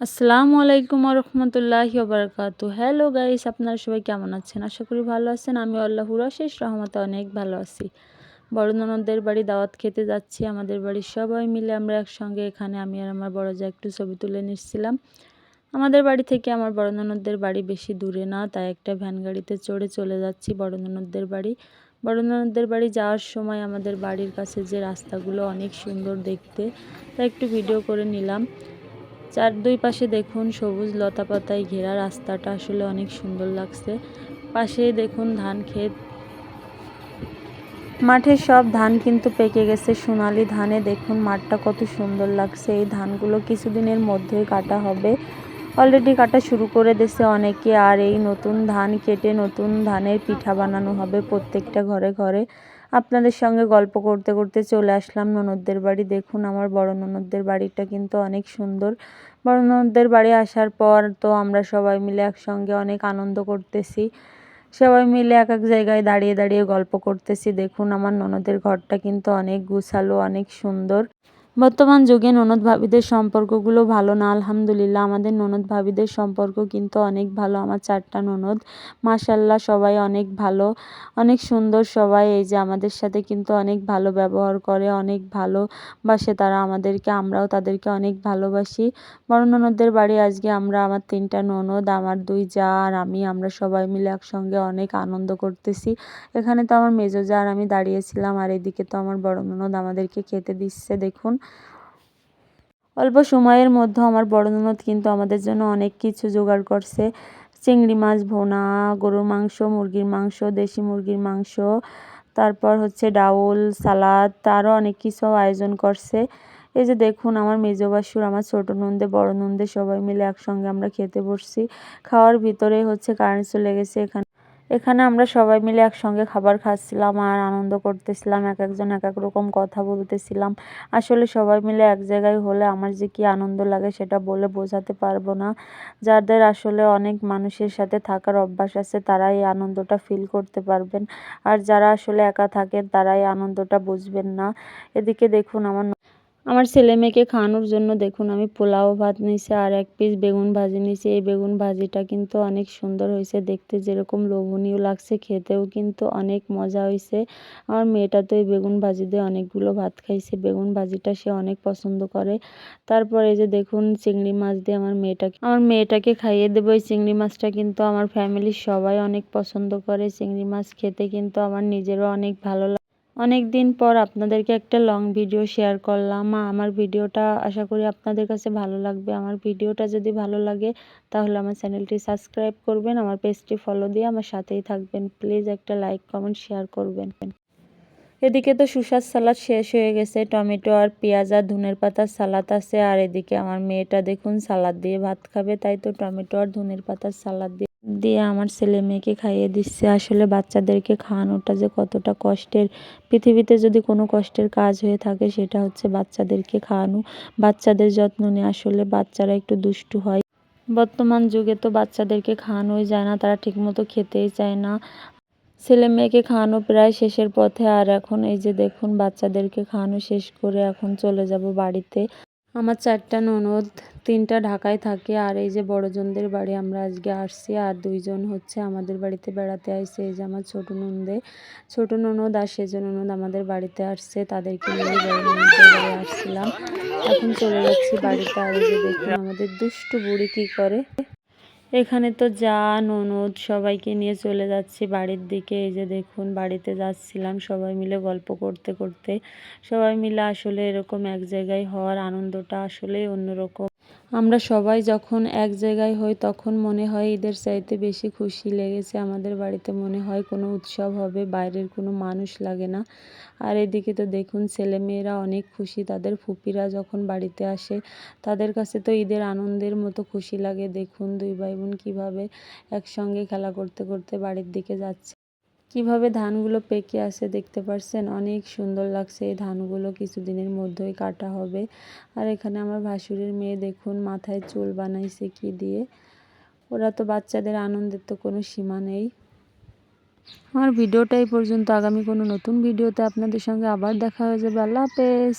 আসসালামু আলাইকুম রহমতুল্লাহি বারকাতু হ্যালো গাইস আপনারা সবাই কেমন আছেন? আশা করি ভালো আছেন। আমি আল্লাহুর শেষ রহমতে অনেক ভালো আছি। বড় ননদদের বাড়ি দাওয়াত খেতে যাচ্ছি। আমাদের বাড়ির সবাই মিলে আমরা একসঙ্গে এখানে আমি আর আমার বড় যা একটু ছবি তুলে নিচ্ছিলাম। আমাদের বাড়ি থেকে আমার বড় ননদদের বাড়ি বেশি দূরে না, তাই একটা ভ্যান গাড়িতে চড়ে চলে যাচ্ছি বড় ননদদের বাড়ি। বড় ননদদের বাড়ি যাওয়ার সময় আমাদের বাড়ির কাছে যে রাস্তাগুলো অনেক সুন্দর দেখতে তাই একটু ভিডিও করে নিলাম। চার দুই পাশে দেখুন সবুজ লতা পাতায় ঘেরা রাস্তাটা আসলে অনেক সুন্দর লাগছে। পাশেই দেখুন ধান ক্ষেত। মাঠের সব ধান কিন্তু পেকে গেছে। সোনালি ধানে দেখুন মাঠটা কত সুন্দর লাগছে। এই ধানগুলো কিছুদিনের মধ্যেই কাটা হবে। অলরেডি কাটা শুরু করে দিয়েছে অনেকে। আর এই নতুন ধান কেটে নতুন ধানের পিঠা বানানো হবে প্রত্যেকটা ঘরে ঘরে। আপনাদের সঙ্গে গল্প করতে করতে চলে আসলাম ননদদের বাড়ি। দেখুন, আমার বড় ননদদের বাড়িটা কিন্তু অনেক সুন্দর। বড় ননদদের বাড়ি আসার পর তো আমরা সবাই মিলে একসঙ্গে অনেক আনন্দ করতেছি। সবাই মিলে এক এক জায়গায় দাঁড়িয়ে দাঁড়িয়ে গল্প করতেছি। দেখুন, আমার ননদের ঘরটা কিন্তু অনেক গুছালো, অনেক সুন্দর। বর্তমান যুগে ননদ ভাবিদের সম্পর্কগুলো ভালো না, আলহামদুলিল্লাহ। আমাদের ননদ ভাবিদের সম্পর্ক কিন্তু অনেক ভালো। আমার চারটা ননদ মাসাল্লাহ সবাই অনেক ভালো, অনেক সুন্দর সবাই। এই যে আমাদের সাথে কিন্তু অনেক ভালো ব্যবহার করে, অনেক ভালোবাসে তারা আমাদেরকে, আমরাও তাদেরকে অনেক ভালোবাসি। বড় ননদদের বাড়ি আজকে আমরা, আমার তিনটা ননদ, আমার দুই যা আর আমি, আমরা সবাই মিলে একসঙ্গে অনেক আনন্দ করতেছি। এখানে তো আমার মেজো যা আর আমি দাঁড়িয়েছিলাম, আর এদিকে তো আমার বড় ননদ আমাদেরকে খেতে দিচ্ছে, দেখুন। অল্প সময়ের মধ্যে আমার বড় ননদ কিন্তু আমাদের জন্য অনেক কিছু জোগাড় করছে। চিংড়ি মাছ ভোনা, গরুর মাংস, মুরগির মাংস, দেশি মুরগির মাংস, তারপর হচ্ছে ডাউল, সালাদ, তারও অনেক কিছু আয়োজন করছে। এই যে দেখুন, আমার মেজো বাসুর আমার ছোটো নন্দে, বড় নন্দে সবাই মিলে একসঙ্গে আমরা খেতে বসছি। খাওয়ার ভিতরে হচ্ছে কারেন্ট চলে গেছে এখানে। এখানে আমরা সবাই মিলে একসঙ্গে খাবার খাচ্ছিলাম আর আনন্দ করতেছিলাম, এক একজন এক এক রকম কথা বলতেছিলাম। আসলে সবাই মিলে এক জায়গায় হলে আমার যে কি আনন্দ লাগে সেটা বলে বোঝাতে পারব না। যাদের আসলে অনেক মানুষের সাথে থাকার অভ্যাস আছে তারা এই আনন্দটা ফিল করতে পারবেন। আর যারা আসলে একা থাকেন তারা এই আনন্দটা বুঝবেন না। এদিকে দেখুন, আমার আমার ছেলে মেয়েকে খাওয়ানোর জন্য দেখুন, আমি পোলাও ভাত নিয়েছি আর এক পিস বেগুন ভাজি নিয়েছি। এই বেগুন ভাজিটা কিন্তু অনেক সুন্দর হয়েছে দেখতে, যেরকম লোভনীয় লাগছে, খেতেও কিন্তু অনেক মজা হয়েছে। আমার মেয়েটা তো এই বেগুন ভাজি দিয়ে অনেকগুলো ভাত খাইছে, বেগুন ভাজিটা সে অনেক পছন্দ করে। তারপরে যে দেখুন, চিংড়ি মাছ দিয়ে আমার মেয়েটাকে আমার মেয়েটাকে খাইয়ে দেবো। এই চিংড়ি মাছটা কিন্তু আমার ফ্যামিলির সবাই অনেক পছন্দ করে। চিংড়ি মাছ খেতে কিন্তু আমার নিজেরও অনেক ভালো লাগে অনেক দিন পর আপনাদেরকে একটা লং ভিডিও শেয়ার করলাম। আমার ভিডিওটা আশা করি আপনাদের কাছে ভালো লাগবে। আমার ভিডিওটা যদি ভালো লাগে, তাহলে আমার চ্যানেলটি সাবস্ক্রাইব করবেন, আমার পেজটি ফলো দিয়ে আমার সাথেই থাকবেন। প্লিজ একটা লাইক কমেন্ট শেয়ার করবেন। এদিকে তো সুস্বাদ সালাদ শেষ হয়ে গেছে। টমেটো আর পেঁয়াজ আর ধনের পাতার সালাদ আছে। আর এদিকে আমার মেয়েটা দেখুন সালাদ দিয়ে ভাত খাবে, তাই তো টমেটো আর ধনের পাতার সালাদ দিয়ে দিয়ে আমার ছেলে মেয়েকে খাইয়ে দিচ্ছে। আসলে বাচ্চাদেরকে খাওয়ানোটা যে কতটা কষ্টের। পৃথিবীতে যদি কোনো কষ্টের কাজ হয়ে থাকে, সেটা হচ্ছে বাচ্চাদেরকে খাওয়ানো। বাচ্চাদের যত্ন নিয়ে আসলে বাচ্চারা একটু দুষ্টু হয়। বর্তমান যুগে তো বাচ্চাদেরকে খাওয়ানোই যায় না। তারা ঠিকমতো খেতেই চায় না। ছেলে মেয়েকে খাওয়ানো প্রায় শেষের পথে। আর এখন এই যে দেখুন, বাচ্চাদেরকে খাওয়ানো শেষ করে এখন চলে যাব বাড়িতে। আমার চারটা ননদ, তিনটা ঢাকায় থাকে আর এই যে বড়জনদের বাড়ি আমরা আজকে আসছি আর দুইজন হচ্ছে আমাদের বাড়িতে বেড়াতে আসছে এই যে আমার ছোট ননদে, ছোটো ননদ আর সেজন ননদ আমাদের বাড়িতে আসছে, তাদেরকে নিয়ে বড় ননদের আসছিলাম। এখন চলে যাচ্ছি বাড়িতে আর এই যে দেখুন আমাদের দুষ্টু বুড়ি কী করে। এখানে তো যা, ননদ সবাইকে নিয়ে চলে যাচ্ছি বাড়ির দিকে। এই যে দেখুন, বাড়িতে যাচ্ছিলাম সবাই মিলে গল্প করতে করতে। সবাই মিলে আসলে এরকম এক জায়গায় হওয়ার আনন্দটা আসলে অন্যরকম। আমরা সবাই যখন এক জায়গায় হই, তখন মনে হয় ঈদের চাইতে বেশি খুশি লেগেছে। আমাদের বাড়িতে মনে হয় কোনো উৎসব হবে, বাইরের কোনো মানুষ লাগে না। আর এদিকে তো দেখুন, ছেলেমেয়েরা অনেক খুশি। তাদের ফুপিরা যখন বাড়িতে আসে, তাদের কাছে তো ঈদের আনন্দের মতো খুশি লাগে। দেখুন, দুই ভাই বোন কীভাবে একসঙ্গে খেলা করতে করতে বাড়ির দিকে যাচ্ছে। কীভাবে ধানগুলো পেকে আসে দেখতে পারছেন? অনেক সুন্দর লাগছে এই ধানগুলো। কিছুদিনের মধ্যেই কাটা হবে। আর এখানে আমার ভাসুরের মেয়ে দেখুন, মাথায় চুল বানাইছে কি দিয়ে। ওরা তো বাচ্চাদের আনন্দের তো কোনো সীমা নেই। আমার ভিডিওটা এই পর্যন্ত। আগামী কোনো নতুন ভিডিওতে আপনাদের সঙ্গে আবার দেখা হয়ে যাবে। আল্লাহ হাফেজ।